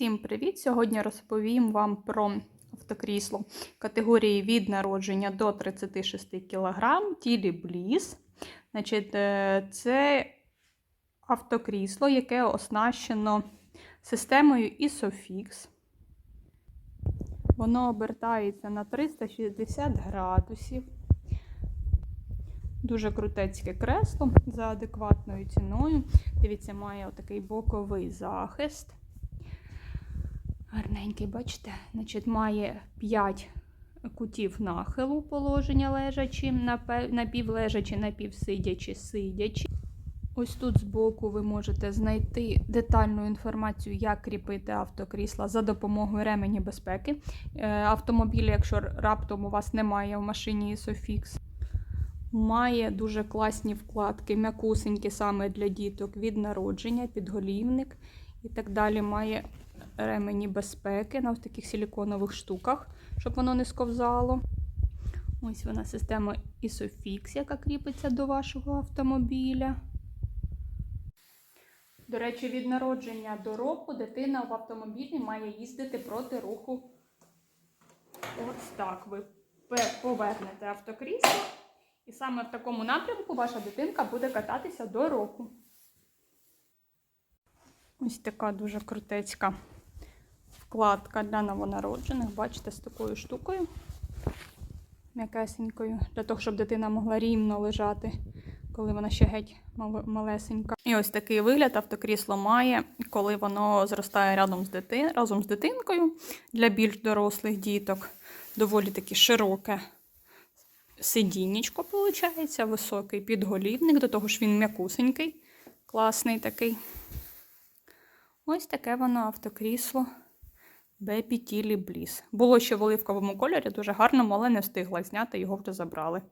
Всім привіт! Сьогодні розповім вам про автокрісло категорії від народження до 36 кг Тілі. Значить, е, це автокрісло, яке оснащено системою Isofix. Воно обертається на 360 градусів. Дуже крутецьке кресло за адекватною ціною. Дивіться, має отакий боковий захист. Гарненький, бачите? Значить, має 5 кутів нахилу положення лежачі, напівлежачі, напівсидячі, сидячі. Ось тут збоку ви можете знайти детальну інформацію, як кріпити автокрісла за допомогою ремені безпеки. Е, Автомобіль, якщо раптом у вас немає в машині Isofix, має дуже класні вкладки, м'якусенькі саме для діток від народження, підголівник і так далі. Має ремені безпеки на таких силіконових штуках, щоб воно не сковзало. Ось вона система Isofix, яка кріпиться до вашого автомобіля. До речі, від народження до року дитина в автомобілі має їздити проти руху. Ось так ви повернете автокрісло, і саме в такому напрямку ваша дитинка буде кататися до року. Ось така дуже крутецька вкладка для новонароджених. Бачите, з такою штукою м'якесенькою, для того, щоб дитина могла рівно лежати, коли вона ще геть малесенька. І ось такий вигляд автокрісло має, коли воно зростає разом з, дити... разом з дитинкою для більш дорослих діток. Доволі таки широке сидіннячко, виходить, високий підголівник, до того ж він м'якусенький, класний такий. Ось таке воно автокрісло Baby Тілі Бліс. Було ще в оливковому кольорі, дуже гарному, але не встигла зняти, його вже забрали.